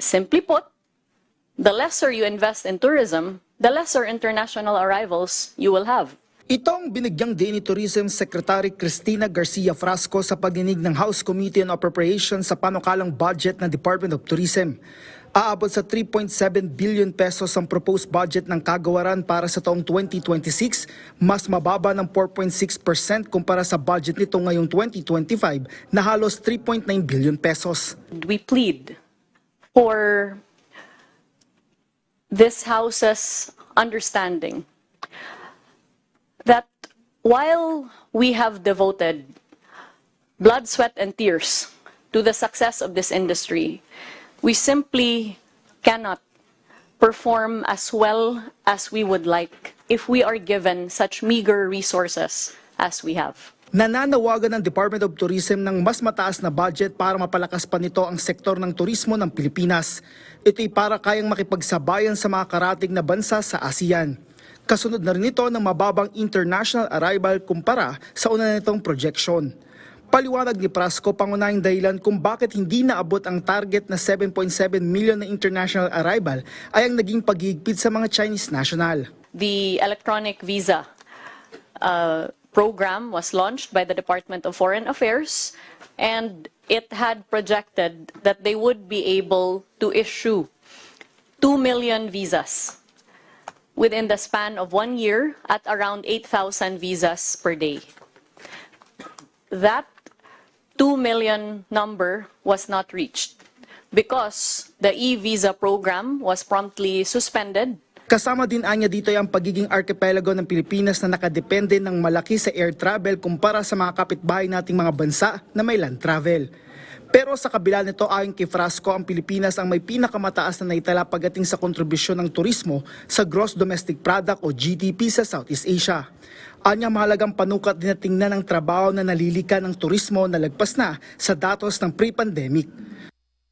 simply put, the lesser you invest in tourism, the lesser international arrivals you will have. Ito ang binigyang din ni Tourism Secretary Cristina Garcia Frasco sa pagdinig ng House Committee on Appropriations sa panukalang budget ng Department of Tourism. Aabot sa 3.7 billion pesos ang proposed budget ng kagawaran para sa taong 2026, mas mababa ng 4.6% kumpara sa budget nito ngayong 2025 na halos 3.9 billion pesos. We plead for this House's understanding that while we have devoted blood, sweat, and tears to the success of this industry, we simply cannot perform as well as we would like if we are given such meager resources as we have. Nananawagan ng Department of Tourism ng mas mataas na budget para mapalakas pa nito ang sektor ng turismo ng Pilipinas. Ito'y para kayang makipagsabayan sa mga karating na bansa sa ASEAN. Kasunod na rin ito ng mababang international arrival kumpara sa una nitong projection. Paliwanag ni Prasco pangunahing dahilan kung bakit hindi naabot ang target na 7.7 million na international arrival ay ang naging paghihigpit sa mga Chinese national. the electronic visa uh, program was launched by the Department of Foreign Affairs, and it had projected that they would be able to issue 2 million visas within the span of one year at around 8,000 visas per day. That 2 million number was not reached because the e-visa program was promptly suspended Kasama din anya dito ang pagiging archipelago ng Pilipinas na nakadepende ng malaki sa air travel kumpara sa mga kapitbahay nating mga bansa na may land travel. Pero sa kabila nito ayon kay Frasco, ang Pilipinas ang may pinakamataas na naitala pagdating sa kontribusyon ng turismo sa Gross Domestic Product o GDP sa Southeast Asia. Anya mahalagang panukat din na tingnan ang trabaho na nalilika ng turismo na lagpas na sa datos ng pre-pandemic.